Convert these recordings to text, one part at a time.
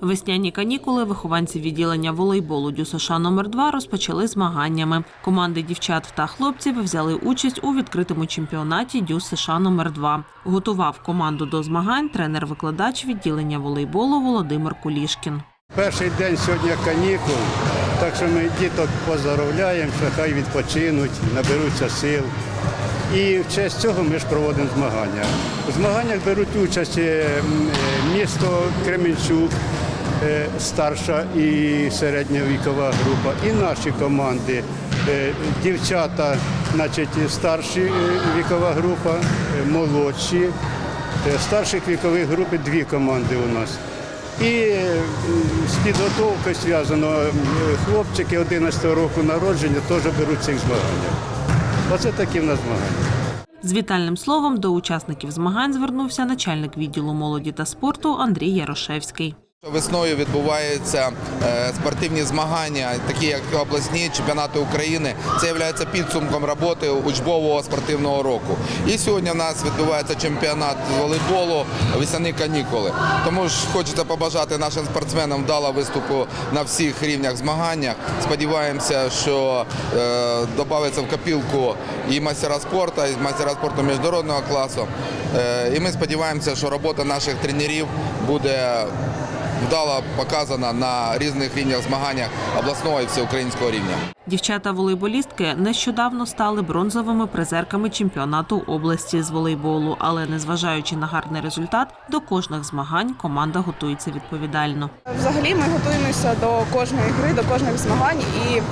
Весняні канікули вихованці відділення волейболу ДЮСШ номер 2 розпочали змаганнями. Команди дівчат та хлопців взяли участь у відкритому чемпіонаті ДЮС США номер 2 Готував команду до змагань тренер-викладач відділення волейболу Володимир Кулішкін. Перший день сьогодні канікул, так що ми діток поздоровляємо, що хай відпочинуть, наберуться сил. І в честь цього ми ж проводимо змагання. У змаганнях беруть участь е, е, місто Кременчук, старша і середня вікова група, і наші команди. Е, Дівчата, значить, старші е, вікова група, е, молодші. Е, Старших вікових груп дві команди у нас. І е, з підготовкою зв'язано е, хлопчики 11 року народження теж беруть цих змаганнях. Оце такі в нас змагання. З вітальним словом до учасників змагань звернувся начальник відділу молоді та спорту Андрій Ярошевський. Весною відбуваються е, спортивні змагання, такі як обласні чемпіонати України. Це є підсумком роботи учбового спортивного року. І сьогодні в нас відбувається чемпіонат з волейболу весняні канікули. Тому ж хочеться побажати нашим спортсменам вдалого виступу на всіх рівнях змаганнях. Сподіваємося, що е, додається в копілку і майстера спорту, і майстера спорту міжнародного класу. Е, і ми сподіваємося, що робота наших тренерів буде вдало показана на різних рівнях змаганнях обласного і всеукраїнського рівня. Дівчата-волейболістки нещодавно стали бронзовими призерками чемпіонату області з волейболу, але незважаючи на гарний результат, до кожних змагань команда готується відповідально. Взагалі ми готуємося до кожної гри, до кожних змагань, і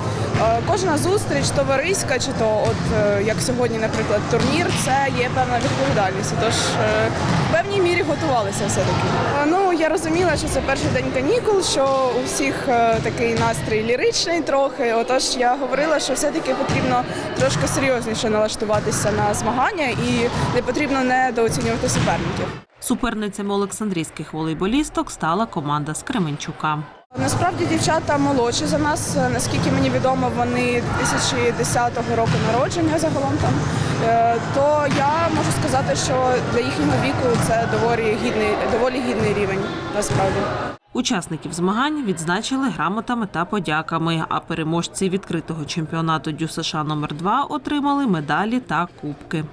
кожна зустріч товариська, чи то от е, як сьогодні, наприклад, турнір, це є певна відповідальність. Тож е, в певній мірі готувалися все таки. Ну я розуміла, що це перший день канікул, що у всіх е, такий настрій ліричний трохи. Отож, я говорила, що все-таки потрібно трошки серйозніше налаштуватися на змагання і не потрібно недооцінювати суперників. Суперницями Олександрійських волейболісток стала команда з Кременчука. Насправді дівчата молодші за нас. Наскільки мені відомо, вони 2010 року народження загалом там. Е, То я можу сказати, що для їхнього віку це доволі гідний, доволі гідний рівень насправді. Учасників змагань відзначили грамотами та подяками. А переможці відкритого чемпіонату ДЮСШ номер 2 отримали медалі та кубки.